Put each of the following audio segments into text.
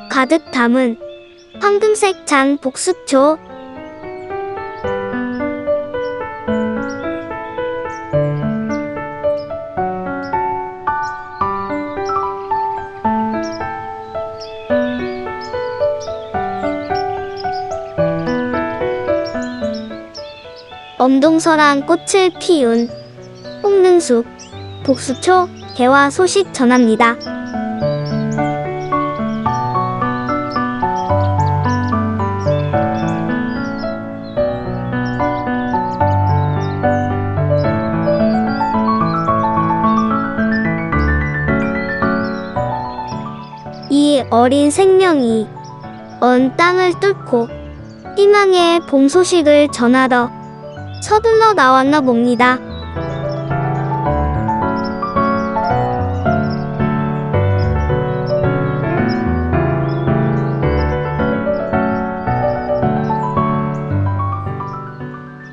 행복 가득 담은 황금색 장 복수초. 엄동설한 꽃을 피운 홍능숙 복수초 개화 소식 전합니다. 어린 생명이 언 땅을 뚫고 희망의 봄 소식을 전하러 서둘러 나왔나 봅니다.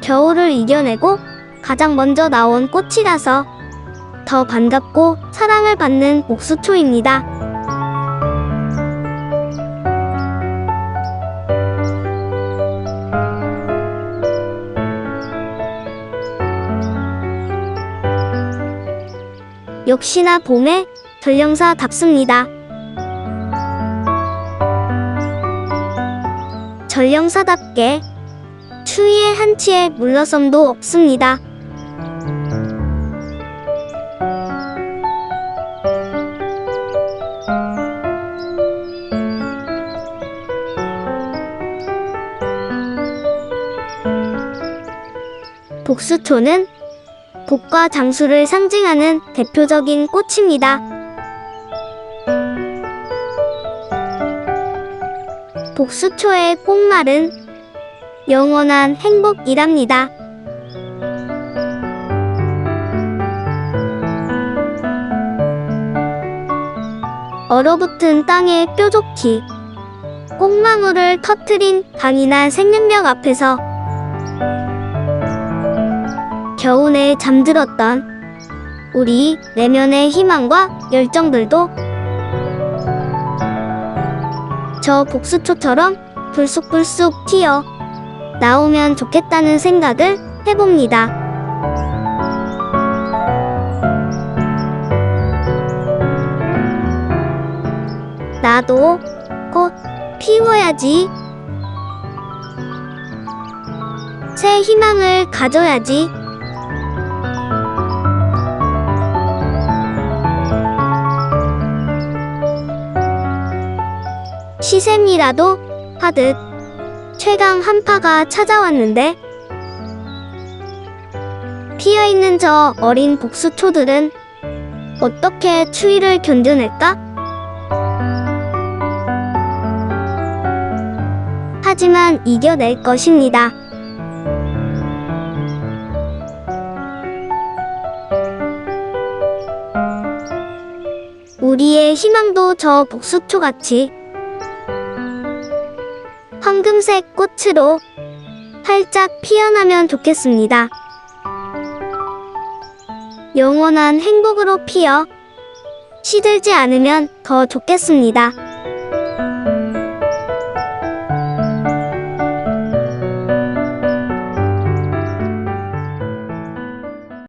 겨울을 이겨내고 가장 먼저 나온 꽃이라서 더 반갑고 사랑을 받는 옥수초입니다. 역시나 봄에 전령사 답습니다. 전령사답게 추위의 한치의 물러섬도 없습니다. 복수초는 복과 장수를 상징하는 대표적인 꽃입니다. 복수초의 꽃말은 영원한 행복이랍니다. 얼어붙은 땅에 뾰족히 꽃망울을 터트린 강인한 생명력 앞에서 겨우내 잠들었던 우리 내면의 희망과 열정들도 저 복수초처럼 불쑥불쑥 튀어 나오면 좋겠다는 생각을 해봅니다. 나도 곧 피워야지. 새 희망을 가져야지. 시샘이라도 하듯 최강 한파가 찾아왔는데 피어있는 저 어린 복수초들은 어떻게 추위를 견뎌낼까? 하지만 이겨낼 것입니다. 우리의 희망도 저 복수초같이 황금색 꽃으로 활짝 피어나면 좋겠습니다. 영원한 행복으로 피어 시들지 않으면 더 좋겠습니다.